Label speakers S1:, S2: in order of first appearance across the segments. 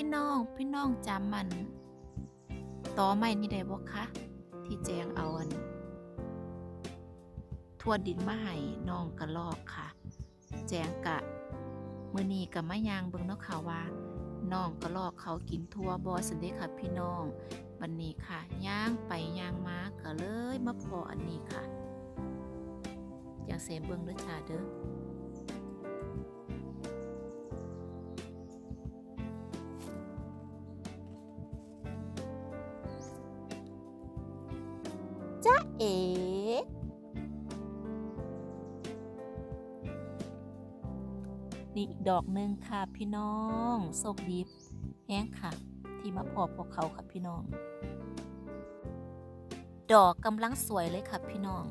S1: พี่น้องพี่น้องจำมันต่อไม่นี่ได้บ่คะที่แจงเอาอันทั่วดินมาให้น้องกระลอกค่ะ แจงกะมือนี้ก็มายางเบิ่งเนาะค่ะว่าน้องกระลอกเขากินทั่วบ่สันเด้ค่ะพี่น้องวันนี้ค่ะย่างไปย่างมาก็เลยมาพออันนี้ค่ะอย่างเสมเบิ่งเด้อจ้าเด้อ จ๊ะเอ๋นี่อีกดอกหนึ่งค่ะพี่น้องโศกดีแห้งค่ะ ที่มาพอพวกเขาค่ะพี่น้อง ดอกกำลังสวยเลยค่ะพี่น้อง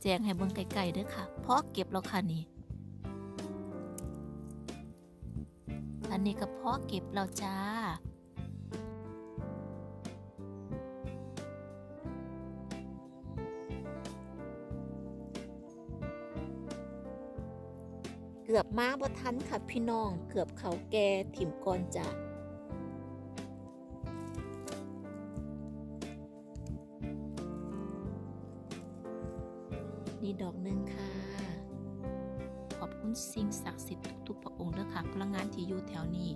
S1: แจงให้เบิ่งไกลๆเด้วยค่ะ เพราะเก็บแล้วค่ะนี่อันนี้ก็เพาะเก็บแล้วจ้า เกือบมาบ่ทันค่ะพี่น้อง เกือบเขาแก่ถิ่มก่อนจ้ะนี่ดอกหนึ่งค่ะ ขอบคุณสิ่งศักดิ์สิทธิ์ทุกๆพระองค์ด้อค่ะพลังงานที่อยู่แถวนี้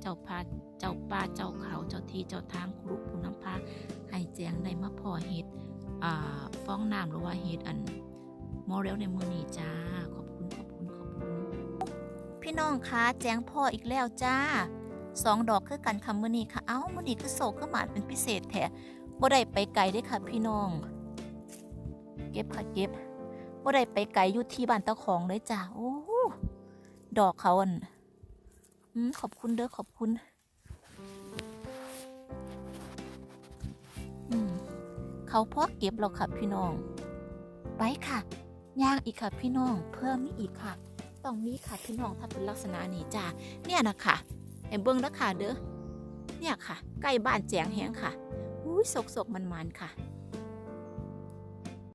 S1: เจ้าพาเจ้าป่าเจ้าเขาเจ้าที่เจ้าทางครุผู้นำพาให้แจงได้มาพอเฮ็ดฟ้องน้ำหรือว่าเฮ็ดอันโมเรลในมือนี้จ้าขอบ พี่น้องคะแจ้งพ่ออีกแล้วจ้าสองดอกคือกันค่ะมื้อนี้ค่ะ เอ้ามือนี้คือโศกคือหมานเป็นพิเศษแท้บ่ได้ไปไกลเด้ค่ะพี่น้อง เก็บค่ะเก็บบ่ได้ไปไกลอยู่ที่บ้านตะของเลยจ้าโอ้ดอกเขาอันอขอบคุณเด้อขอบคุณอืมเขาพอเก็บแล้วค่ะพี่น้อง ไปค่ะย่างอีกค่ะพี่น้อง เพิ่มมีอีกค่ะ ต้องมีค่ะพี่น้องถ้าเป็นลักษณะนี้จ้าเนี่ยนะคะเห็นเบิ้งแล้วค่ะเด้อเนี่ยค่ะ ใกล้บ้านแจงแห้งค่ะอุ้ยสกสกมันมันๆค่ะ